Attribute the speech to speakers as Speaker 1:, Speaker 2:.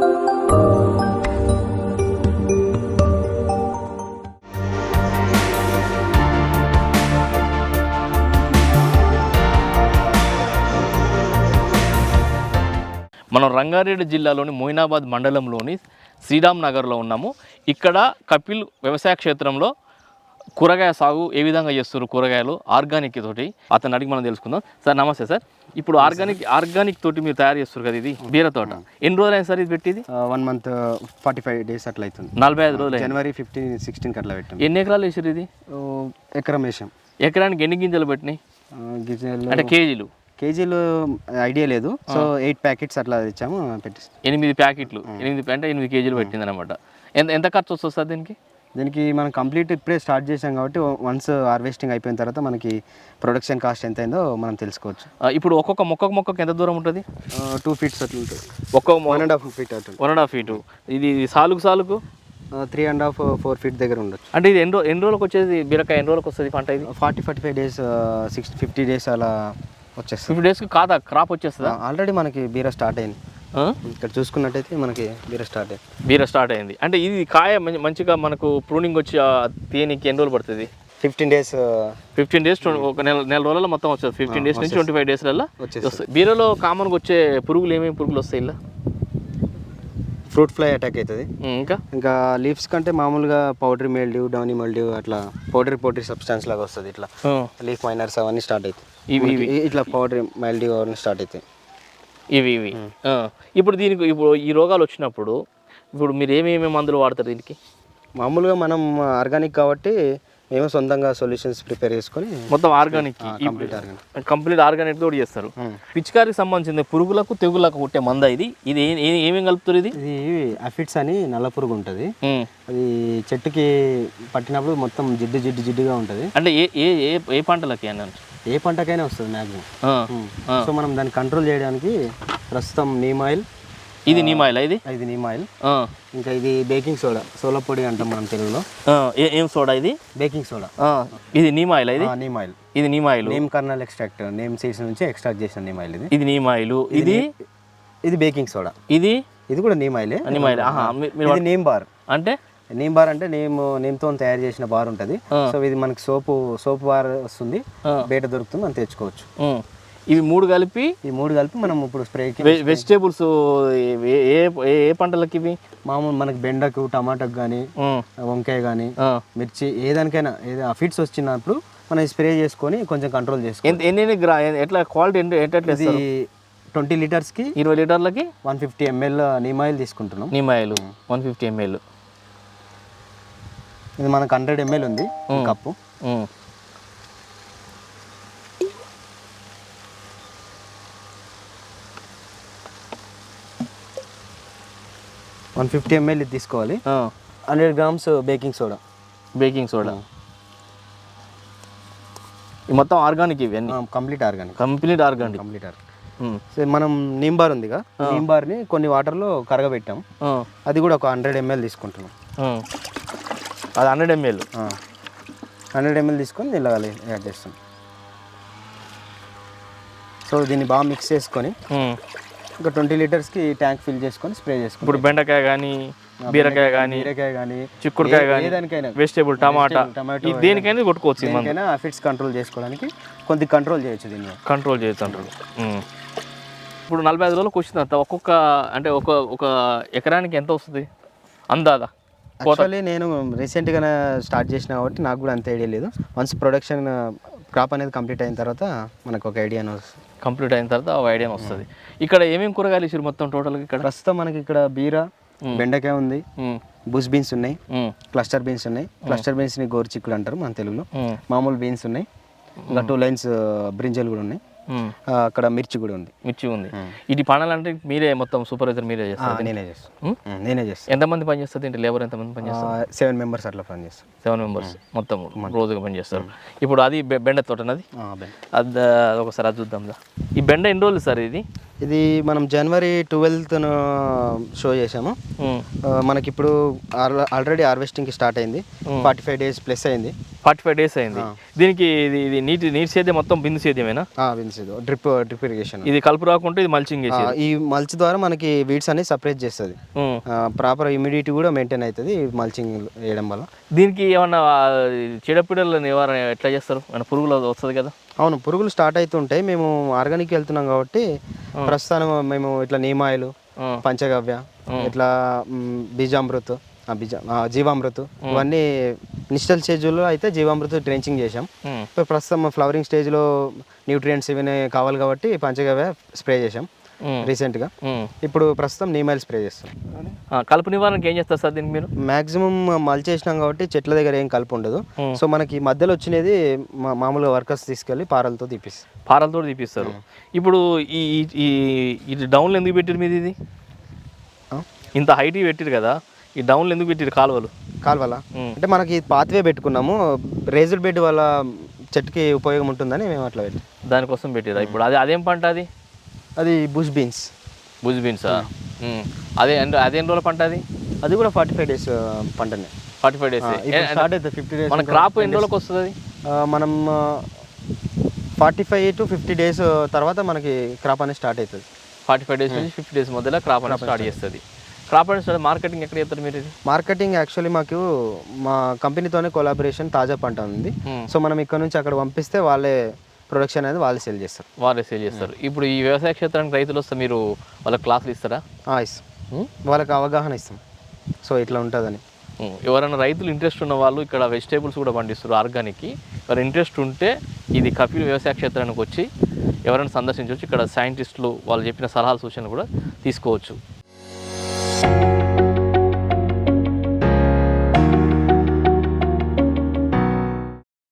Speaker 1: మనం రంగారెడ్డి జిల్లాలోని మొయినాబాద్ మండలంలోని శ్రీరామ్ నగర్లో ఉన్నాము. ఇక్కడ కపిల్ వ్యవసాయ క్షేత్రంలో కూరగాయ సాగు ఏ విధంగా చేస్తారు కూరగాయలు ఆర్గానిక్ తోటి? అతను అడిగి మనం తెలుసుకుందాం. సార్ నమస్తే సార్. ఇప్పుడు ఆర్గానిక్ ఆర్గానిక్ తోటి మీరు తయారు చేస్తారు కదా ఇది బీర తోట. ఎన్ని రోజులు అయింది సార్ ఇది పెట్టింది?
Speaker 2: One month forty five days అట్లా అవుతుంది.
Speaker 1: నలభై ఐదు రోజులు
Speaker 2: జనవరి ఫిఫ్టీన్ సిక్స్టీన్ అట్లా పెట్టాం.
Speaker 1: ఎన్ని ఎకరాలు వేసారు ఇది?
Speaker 2: ఎకరం వేసాం.
Speaker 1: ఎకరానికి ఎన్ని గింజలు పెట్టినాయి?
Speaker 2: గిజలు
Speaker 1: అంటే కేజీలు.
Speaker 2: కేజీలు ఐడియా లేదు. సో ఎయిట్ ప్యాకెట్స్ అట్లా తెచ్చాము పెట్టేసి.
Speaker 1: ఎనిమిది ప్యాకెట్లు. ఎనిమిది అంటే ఎనిమిది కేజీలు పెట్టింది అనమాట ఎంత ఎంత ఖర్చు వస్తుంది సార్ దీనికి?
Speaker 2: దీనికి మనం కంప్లీట్ ఇప్పుడే స్టార్ట్ చేసాం కాబట్టి వన్స్ హార్వెస్టింగ్ అయిపోయిన తర్వాత మనకి ప్రొడక్షన్ కాస్ట్ ఎంత అయిందో మనం తెలుసుకోవచ్చు.
Speaker 1: ఇప్పుడు ఒక్కొక్క మొక్కకు మొక్కకు ఎంత దూరం ఉంటుంది?
Speaker 2: టూ ఫీట్స్ అట్లా ఉంటుంది.
Speaker 1: ఒక్క
Speaker 2: వన్ అండ్ హాఫ్ ఫీట్ అట్లా
Speaker 1: వన్ అండ్ హాఫ్ ఫీటు ఇది సాలుకు సాలుకు?
Speaker 2: Three and half four feet దగ్గర ఉండొచ్చు.
Speaker 1: అంటే ఇది ఎన్ని ఎన్ని రోజులకు వచ్చేది? బీరకాయ ఎన్ని రోజులకు వస్తుంది పంట ఇది?
Speaker 2: Forty forty five days sixty fifty days అలా వచ్చేస్తుంది.
Speaker 1: ఫిఫ్టీ డేస్కి కాదా? క్రాప్ వచ్చేస్తుందా?
Speaker 2: ఆల్రెడీ మనకి బీర స్టార్ట్ అయింది? ఇక్కడ చూసుకున్నట్టయితే మనకి బీర స్టార్ట్ అయింది.
Speaker 1: బీర స్టార్ట్ అయింది. అంటే ఇది కాయ మంచి- మంచిగా మనకు ప్రూనింగ్ వచ్చి తీయనికి ఎన్ని రోజులు పడుతుంది?
Speaker 2: ఫిఫ్టీన్ డేస్
Speaker 1: ఫిఫ్టీన్ డేస్ ఒక నెల నెల రోజుల్లో మొత్తం వస్తుంది. ఫిఫ్టీన్ డేస్ నుంచి ట్వంటీ ఫైవ్ డేస్లలో
Speaker 2: వచ్చేస్తుంది.
Speaker 1: బీరలో కామన్గా వచ్చే పురుగులు ఏమేమి పురుగులు వస్తాయి ఇలా?
Speaker 2: ఫ్రూట్ ఫ్లై అటాక్ అవుతుంది.
Speaker 1: ఇంకా?
Speaker 2: ఇంకా లీవ్స్ కంటే మామూలుగా పౌడర్ మెల్డ్యూ డౌనీ మెల్డ్యూ అట్లా పౌడర్ పౌడర్ సబ్స్టాన్స్ లాగా వస్తుంది ఇట్లా. లీఫ్ మైనర్స్ అవన్నీ స్టార్ట్ అవుతాయి. ఇట్లా పౌడర్ మెల్డ్యూ అవన్నీ స్టార్ట్ అవుతాయి.
Speaker 1: ఇవి ఇవి. ఇప్పుడు దీనికి ఇప్పుడు ఈ రోగాలు వచ్చినప్పుడు ఇప్పుడు మీరు ఏమేమి మందులు వాడతారు దీనికి?
Speaker 2: మామూలుగా మనం ఆర్గానిక్ కాబట్టి మేము సొంతంగా సొల్యూషన్స్ ప్రిపేర్ చేసుకొని
Speaker 1: మొత్తం organic
Speaker 2: complete organic.
Speaker 1: Complete organic తోటి చేస్తారు. పిచికారికి సంబంధించిన పురుగులకు తెగులకు కుట్టే మంద ఇది. ఇది ఏమేమి కలుపుతారు ఇది?
Speaker 2: ఇది అఫిడ్స్ అని నల్ల పురుగు ఉంటుంది. అది చెట్టుకి పట్టినప్పుడు మొత్తం జిడ్డు జిడ్డు జిడ్డుగా ఉంటుంది.
Speaker 1: అంటే ఏ ఏ ఏ ఏ పంటలకి అన్నాను
Speaker 2: ఏ పంటకైనా వస్తుంది మ్యాక్సిమం. సో మనం దాన్ని కంట్రోల్ చేయడానికి ప్రస్తుతం నీమ్ ఆయిల్
Speaker 1: ఇది నీమాయిల్ ఇది?
Speaker 2: ఇది నీమ్ ఆయిల్. ఇంకా ఇది బేకింగ్ సోడా సోలా పొడి అంటాం మనం తెలుగులో.
Speaker 1: ఏ- సోడా ఇది?
Speaker 2: Baking soda.
Speaker 1: ఇది నీమాయిల్ ఇది?
Speaker 2: నీమ్ ఆయిల్
Speaker 1: ఇది neem oil.
Speaker 2: Neem kernel extract neem seeds నుంచి ఎక్స్ట్రాక్ట్ చేసిన నీమ్ ఆయిల్ ఇది.
Speaker 1: ఇది నీమాయిల్. ఇది
Speaker 2: ఇది? బేకింగ్ సోడా
Speaker 1: ఇది?
Speaker 2: ఇది కూడా నీమ్ ఆయిలే
Speaker 1: నీమాయిల్. ఆహా మీ- మీరు
Speaker 2: ఇది నేమ్ బార్
Speaker 1: అంటే?
Speaker 2: నేమ్ బార్ అంటే నేమ్ నేమ్తో తయారు చేసిన బార్ ఉంటుంది. సో ఇది మనకి సోపు సోప్ బార్ వస్తుంది. బయట దొరుకుతుంది మనం తెచ్చుకోవచ్చు.
Speaker 1: ఇవి మూడు కలిపి?
Speaker 2: ఈ మూడు కలిపి మనం ఇప్పుడు స్ప్రేకి
Speaker 1: వె- వెజిటేబుల్స్ ఏ ఏ పంటలకి ఇవి?
Speaker 2: మామూలు మనకి బెండకు టమాటాకు కానీ. వంకాయ కానీ. మిర్చి ఏదానికైనా ఏదో ఫిట్స్ వచ్చినప్పుడు మనం స్ప్రే చేసుకొని కొంచెం కంట్రోల్ చేసుకో
Speaker 1: ఎంత ఎన్ని గ్రా ఎట్లా క్వాలిటీ ఎట్లా
Speaker 2: ఇది ట్వంటీ లీటర్స్కి
Speaker 1: ఇరవై లీటర్లకి?
Speaker 2: One fifty ML neem oil తీసుకుంటున్నాం.
Speaker 1: Neem oil one fifty ML
Speaker 2: ఇది మనకు హండ్రెడ్ ఎంఎల్ ఉంది కప్పు. వన్ ఫిఫ్టీ ఎంఎల్ ఇది తీసుకోవాలి. Hundred grams baking soda.
Speaker 1: Baking soda. మొత్తం ఆర్గానిక్ ఇవి అన్ని?
Speaker 2: Complete organic.
Speaker 1: Complete organic.
Speaker 2: Complete organic. So మనం నీమ్ బార్ ఉందిగా. నీమ్ బార్ని కొన్ని వాటర్లో కరగబెట్టాం. అది కూడా ఒక హండ్రెడ్ ఎంఎల్ తీసుకుంటున్నాం.
Speaker 1: అది హండ్రెడ్ ఎంఎల్
Speaker 2: హండ్రెడ్ ఎంఎల్ తీసుకొని ఇలా యాడ్ చేస్తాం. సో దీన్ని బాగా మిక్స్ చేసుకొని ఒక ట్వంటీ లీటర్స్కి ట్యాంక్ ఫిల్ చేసుకొని స్ప్రే చేసుకుంటాం.
Speaker 1: ఇప్పుడు బెండకాయ కానీ బీరకాయ కానీ
Speaker 2: బీరకాయ కానీ
Speaker 1: చిక్కుడుకాయ కానీ
Speaker 2: ఏదానికైనా
Speaker 1: వెజిటేబుల్ టమాటా
Speaker 2: టమాటో
Speaker 1: దేనికైనా కొట్టుకోవచ్చు
Speaker 2: దేనికైనా ఫిట్స్ కంట్రోల్ చేసుకోవడానికి కొద్ది కంట్రోల్ చేయొచ్చు దీన్ని.
Speaker 1: కంట్రోల్ చేయొచ్చు అంటారు. ఇప్పుడు నలభై ఐదు రోజులకు వచ్చిన తర్వాత ఒక్కొక్క అంటే ఒక ఒక ఎకరానికి ఎంత వస్తుంది? అందాదా?
Speaker 2: యాక్చువల్లీ నేను రీసెంట్గా స్టార్ట్ చేసిన కాబట్టి నాకు కూడా అంత ఐడియా లేదు. వన్స్ ప్రొడక్షన్ క్రాప్ అనేది కంప్లీట్ అయిన తర్వాత మనకు ఒక ఐడియా వస్తుంది.
Speaker 1: కంప్లీట్ అయిన తర్వాత ఒక ఐడియా వస్తుంది. ఇక్కడ ఏమేమి కూరగాయలు ఇచ్చారు మొత్తం టోటల్గా ఇక్కడ?
Speaker 2: ప్రస్తుతం మనకి ఇక్కడ బీర బెండకాయ ఉంది బుష్ బీన్స్ ఉన్నాయి క్లస్టర్ బీన్స్ ఉన్నాయి. క్లస్టర్ బీన్స్ని గోరుచిక్కులు అంటారు మన తెలుగులో. మామూలు బీన్స్ ఉన్నాయి. ఇంకా టూ లైన్స్ బ్రింజల్ కూడా ఉన్నాయి. అక్కడ మిర్చి కూడా ఉంది.
Speaker 1: మిర్చి ఉంది. ఇది పనాలంటే మీరే మొత్తం సూపర్వైజర్ మీరే చేస్తారు
Speaker 2: నేనే చేస్తాను? నేనే చేస్తాను
Speaker 1: ఎంతమంది పని చేస్తుంది ఇంటి లేబర్ ఎంతమంది పని చేస్తారు?
Speaker 2: సెవెన్ మెంబర్స్ అట్లా పని చేస్తాం.
Speaker 1: సెవెన్ మెంబర్స్ మొత్తం రోజుగా పని చేస్తారు. ఇప్పుడు అది బెండ తోటనది. అది ఒకసారి అది చూద్దాం. ఈ బెండ ఎన్ని రోజులు సార్ ఇది?
Speaker 2: ఇది మనం జనవరి ట్వెల్త్ షో చేసాము మనకి ఇప్పుడు ఆల్రెడీ హార్వెస్టింగ్కి స్టార్ట్ అయింది. ఫార్టీ ఫైవ్ డేస్ ప్లస్ అయింది.
Speaker 1: ఫార్టీ ఫైవ్ డేస్ అయింది దీనికి ఇది ఇది నీటి నీటి సేద్యం మొత్తం బిందు సేద్యమేనా?
Speaker 2: విన్సిదు డ్రిప్ డ్రిప్ ఇరిగేషన్.
Speaker 1: ఇది కలుపు రాకుంటే ఇది మల్చింగ్
Speaker 2: ఈ మల్చ్ ద్వారా మనకి వీడ్స్ అనేది సపరేట్ చేస్తుంది. ప్రాపర్ ఇమ్యూడిటీ కూడా మెయింటైన్ అవుతుంది మల్చింగ్ వేయడం వల్ల.
Speaker 1: దీనికి ఏమన్నా చీడపీడల నివారణ ఎట్లా చేస్తారు? మన పురుగులు వస్తుంది కదా?
Speaker 2: అవును పురుగులు స్టార్ట్ అవుతుంటాయి మేము ఆర్గానిక్ వెళ్తున్నాం కాబట్టి ప్రస్తుతం మేము ఇట్లా నీమాయిలు. పంచగవ్య ఇట్లా బీజామృత్ బీజ ఆ, జీవామృత్. ఇవన్నీ ఇనిషియల్ స్టేజ్లో అయితే జీవామృత్ డ్రెంచింగ్ చేసాం
Speaker 1: ఉమ్.
Speaker 2: ఇప్పుడు ప్రస్తుతం ఫ్లవరింగ్ స్టేజ్లో న్యూట్రియంట్స్ ఇవన్నీ కావాలి కాబట్టి పంచగవ్య స్ప్రే చేసాం. రీసెంట్గా. ఇప్పుడు ప్రస్తుతం నీమాయిల్ స్ప్రే చేస్తాం.
Speaker 1: కలుపు నివారణకి ఏం చేస్తారు సార్ దీనికి మీరు?
Speaker 2: మాక్సిమం మల్ చేసినాం కాబట్టి చెట్ల దగ్గర ఏం కలుపు ఉండదు.
Speaker 1: Hmm.
Speaker 2: సో మనకి మధ్యలో వచ్చినది మామూలుగా వర్కర్స్ తీసుకెళ్ళి పారలతో తీపిస్తాం.
Speaker 1: పారలతో తీపిస్తారు. ఇప్పుడు ఈ ఈ- డౌన్లు ఎందుకు పెట్టారు మీది ఇది? ఇంత హైట్ పెట్టారు కదా. ఈ డౌన్లు ఎందుకు పెట్టారు కాలువలు?
Speaker 2: కాలువల. అంటే మనకి పాత్వే పెట్టుకున్నాము రేజుడ్ బెడ్ వల్ల చెట్టుకి ఉపయోగం ఉంటుందని మేము అట్లా పెట్టి.
Speaker 1: దానికోసం పెట్టారా ఇప్పుడు అదే అదేం పంట అది?
Speaker 2: అది బుష్ బీన్స్.
Speaker 1: బుజ్ బీన్సా? అదే అదేం రోజుల పంట అది?
Speaker 2: అది కూడా ఫార్టీ ఫైవ్ డేస్ పంటనే.
Speaker 1: ఫార్టీ ఫైవ్ డేస్
Speaker 2: స్టార్ట్ అవుతుంది ఫిఫ్టీ డేస్
Speaker 1: మన క్రాప్ ఎన్ని రోజులకు వస్తుంది అది?
Speaker 2: మనం forty five to fifty days తర్వాత మనకి క్రాప్ అనేది స్టార్ట్ అవుతుంది.
Speaker 1: ఫార్టీ ఫైవ్ డేస్ నుంచి ఫిఫ్టీ డేస్ మధ్యలో క్రాప్ అనేది స్టార్ట్ చేస్తుంది. స్టార్ట్ మార్కెటింగ్ ఎక్కడ చేస్తారు మీరు
Speaker 2: మార్కెటింగ్ యాక్చువల్లీ మాకు మా కంపెనీతోనే కొలాబరేషన్ తాజా పంట ఉంది.
Speaker 1: Hmm.
Speaker 2: సో మనం ఇక్కడ నుంచి అక్కడ పంపిస్తే వాళ్ళే ప్రొడక్షన్ అనేది వాళ్ళు సేల్ చేస్తారు.
Speaker 1: వారే సేల్ చేస్తారు. ఇప్పుడు ఈ వ్యవసాయ క్షేత్రానికి రైతులు వస్తే మీరు వాళ్ళకి క్లాసులు ఇస్తారా?
Speaker 2: ఇస్తాం. వాళ్ళకి అవగాహన ఇస్తాం. సో ఇట్లా ఉంటుందని.
Speaker 1: ఎవరైనా రైతులు ఇంట్రెస్ట్ ఉన్న వాళ్ళు ఇక్కడ వెజిటేబుల్స్ కూడా పండిస్తారు ఆర్గానిక్కి ఎవరు ఇంట్రెస్ట్ ఉంటే ఇది కపిల్ వ్యవసాయ క్షేత్రానికి వచ్చి ఎవరైనా సందర్శించవచ్చు. ఇక్కడ సైంటిస్టులు వాళ్ళు చెప్పిన సలహాలు సూచనలు కూడా తీసుకోవచ్చు.